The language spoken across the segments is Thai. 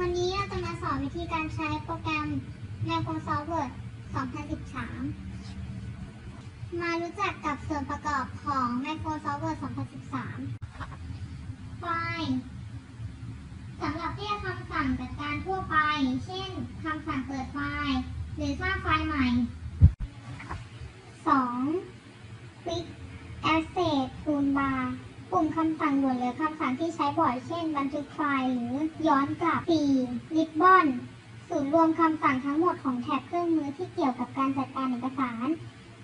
วันนี้จะมาสอนวิธีการใช้โปรแกรม Microsoft Word 2013 มารู้จักกับส่วนประกอบของ Microsoft Word 2013 ไฟล์สำหรับเรียกคำสั่งจัดการทั่วไป เช่นคำสั่งเปิดไฟล์ หรือสร้างไฟล์ใหม่ 2. Quick Access Toolbar ปุ่มคำสั่ง ด่วนหรือคำสั่งที่ใช้บ่อยเช่น บันทึกไฟล์หรือย้อนกลับ 4. Ribbon ศูนย์รวมคำสั่งทั้งหมดของแท็บเครื่องมือที่เกี่ยวกับการจัดการเอกสาร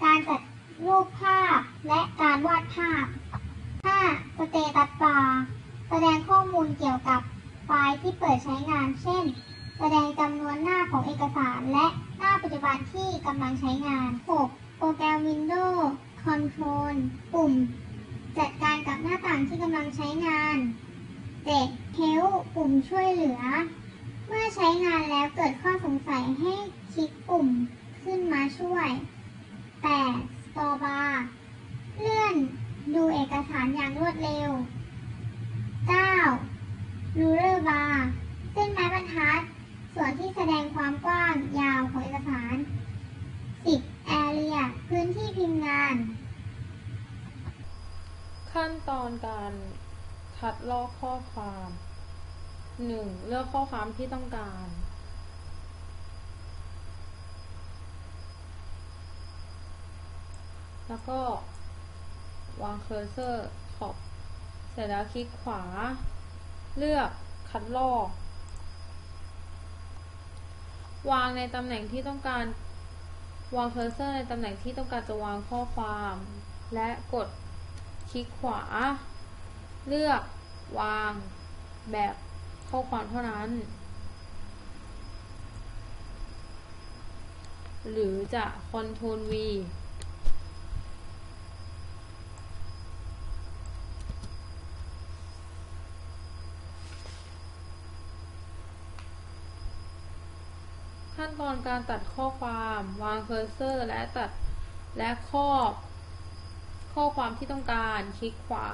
การจัดรูปภาพ และการวาดภาพ 5. Status Bar แสดงข้อมูลเกี่ยวกับไฟล์ที่เปิดใช้งาน เช่น แสดงจำนวนหน้าของเอกสารและหน้าปัจจุบันที่กำลังใช้งาน 6. โปรแกรม Windows Control ปุ่ม จัดการกับหน้าต่างที่กำลังใช้งาน 7. Help ปุ่มช่วยเหลือ เมื่อใช้งานแล้วเกิดข้อสงสัยให้คลิกปุ่มขึ้นมาช่วย 8. Store Bar เลื่อนดูเอกสารอย่างรวดเร็ว 9. Ruler Bar เส้นไม้บรรทัด ส่วนที่แสดงความกว้างยาวของเอกสาร 10. Area พื้นที่พิมพ์งาน ขั้นตอนการคัดลอกข้อความ 1. เลือกข้อความที่ต้องการ แล้วก็วางเคอร์เซอร์ขอบ เสร็จแล้วคลิกขวา เลือกคัดลอก วางในตำแหน่งที่ต้องการ วางเคอร์เซอร์ในตำแหน่งที่ต้องการจะวางข้อความ และกด คลิกขวา เลือกวางแบบข้อความเท่านั้น หรือจะ Ctrl V ขั้นตอนการตัดข้อความ วางเคอร์เซอร์และตัดและครอบ ข้อความที่ต้องการคลิกขวา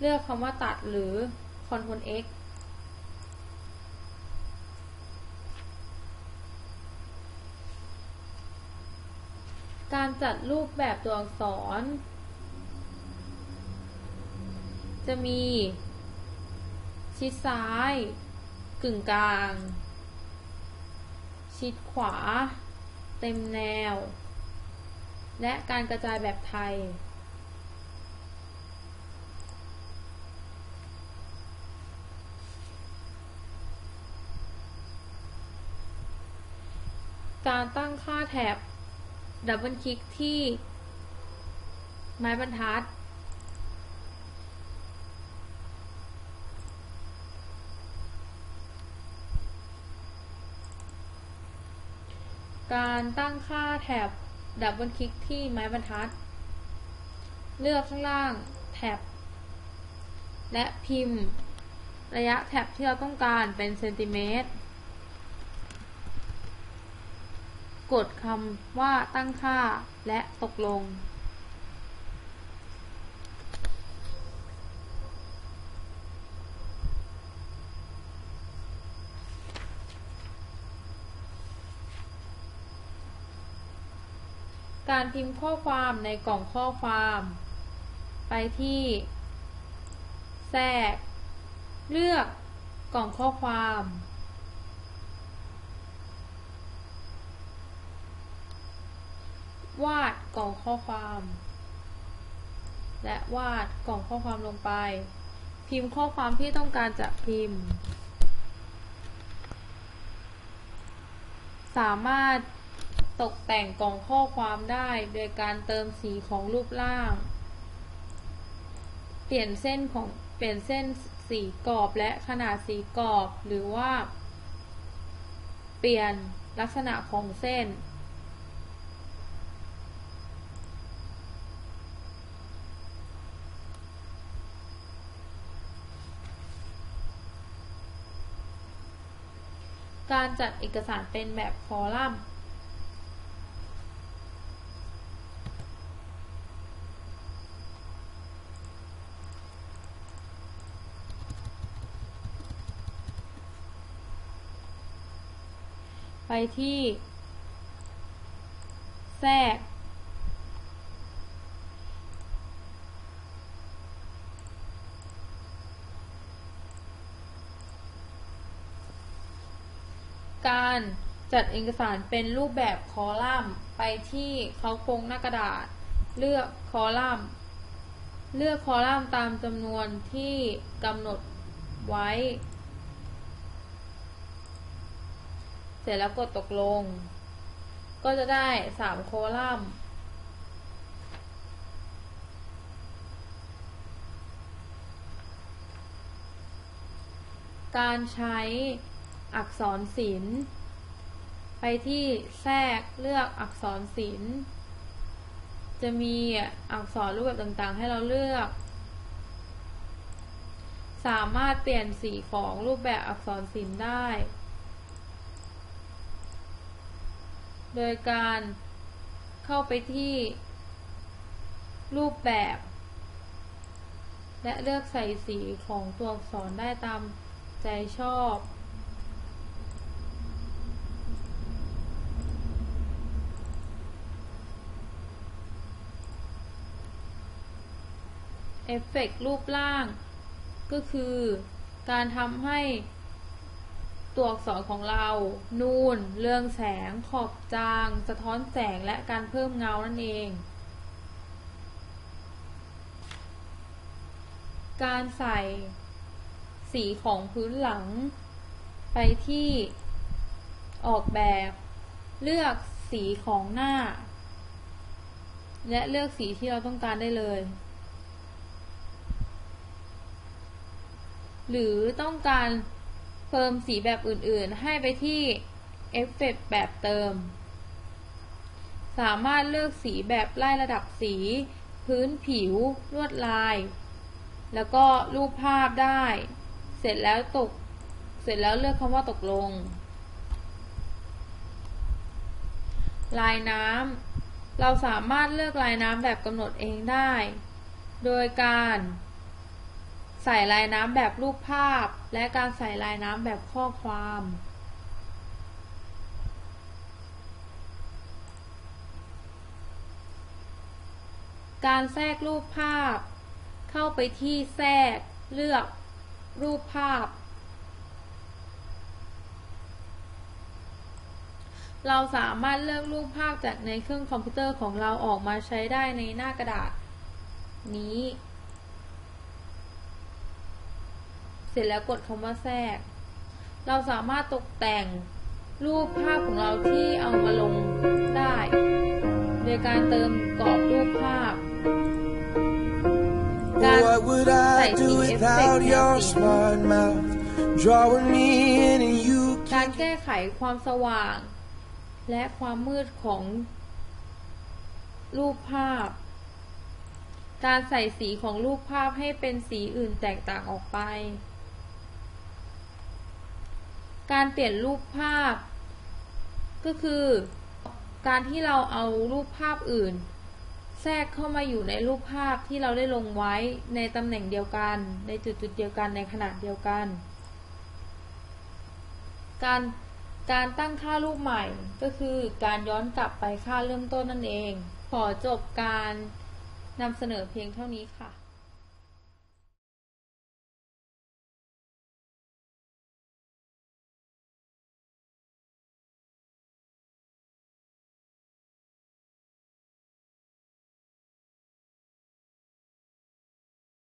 เลือกคำว่าตัดหรือ Ctrl X การจัดรูปแบบตัวอักษร จะมี ชิดซ้ายกึ่งกลาง ชิดขวา เต็มแนว และการกระจายแบบไทย การตั้งค่าแท็บดับเบิลคลิกที่ไม้บรรทัด การตั้งค่าแท็บดับเบิลคลิกที่ไม้บรรทัด เลือกข้างล่างแท็บและพิมพ์ ระยะแท็บที่เราต้องการเป็นเซนติเมตร กดคำว่าตั้งค่าและตกลง การพิมพ์ข้อความในกล่องข้อความ ไปที่ แทรก เลือกกล่องข้อความ วาดกล่องข้อความ และวาดกล่องข้อความลงไป พิมพ์ข้อความที่ต้องการจะพิมพ์ สามารถตกแต่งกล่องข้อความได้โดยการเติมสีของรูปร่าง เปลี่ยนเส้นของเปลี่ยนเส้นสีกรอบและขนาดสีกรอบหรือว่า เปลี่ยนลักษณะของเส้น การจัดเอกสารเป็นแบบคอลัมน์ ไปที่แทรก การจัดเอกสารเป็นรูปแบบคอลัมน์ไปที่เขาโครงหน้ากระดาษ เลือกคอลัมน์ เลือกคอลัมน์ตามจำนวนที่กำหนดไว้ เสร็จแล้วกดตกลง ก็จะได้สามคอลัมน์การใช้ อักษรศิลป์ไปที่แทรกเลือกอักษรศิลป์จะมีอักษรรูปแบบต่างๆ ให้เราเลือก สามารถเปลี่ยนสีของรูปแบบอักษรศิลป์ได้ โดยการเข้าไปที่รูปแบบ และเลือกใส่สีของตัวอักษรได้ตามใจชอบ อฟเฟกต์รูปร่าง ก็คือการทำให้ตัวอักษรของเรา นูน เรืองแสง ขอบจาง สะท้อนแสง และการเพิ่มเงานั่นเอง การใส่สีของพื้นหลัง ไปที่ออกแบบ เลือกสีของหน้า และเลือกสีที่เราต้องการได้เลย หรือต้องการเพิ่มสีแบบอื่นๆ ให้ไปที่เอฟเฟกต์แบบเติม สามารถเลือกสีแบบไล่ระดับสี พื้นผิว ลวดลาย แล้วก็รูปภาพได้ เสร็จแล้วตก เสร็จแล้วเลือกคำว่าตกลง ลายน้ำเราสามารถเลือกลายน้ำแบบกำหนดเองได้ โดยการ ใส่ลายน้ำแบบรูปภาพ และการใส่ลายน้ำแบบข้อความ การแทรกรูปภาพ เข้าไปที่แทรก เลือกรูปภาพ เราสามารถเลือกรูปภาพจากในเครื่องคอมพิวเตอร์ของเราออกมาใช้ได้ในหน้ากระดาษนี้ เสร็จแล้วกดคำว่าแทรก เราสามารถตกแต่งรูปภาพของเราที่เอามาลงได้ โดยการเติมกรอบรูปภาพ การ What would ใส่ I สี do เอฟเฟก without ต์แนว your สี smart mouth drawing me in and you การแก้ไขความสว่าง และความมืดของรูปภาพ การใส่สีของรูปภาพให้เป็นสีอื่นแตกต่างออกไป การเปลี่ยนรูปภาพ ก็คือการที่เราเอารูปภาพอื่น แทรกเข้ามาอยู่ในรูปภาพที่เราได้ลงไว้ในตำแหน่งเดียวกัน ในจุดจุดๆเดียวกันในขนาดเดียวกัน การการตั้งค่ารูปใหม่ก็คือการย้อนกลับไปค่าเริ่มต้นนั่นเอง ขอจบการนำเสนอเพียงเท่านี้ค่ะ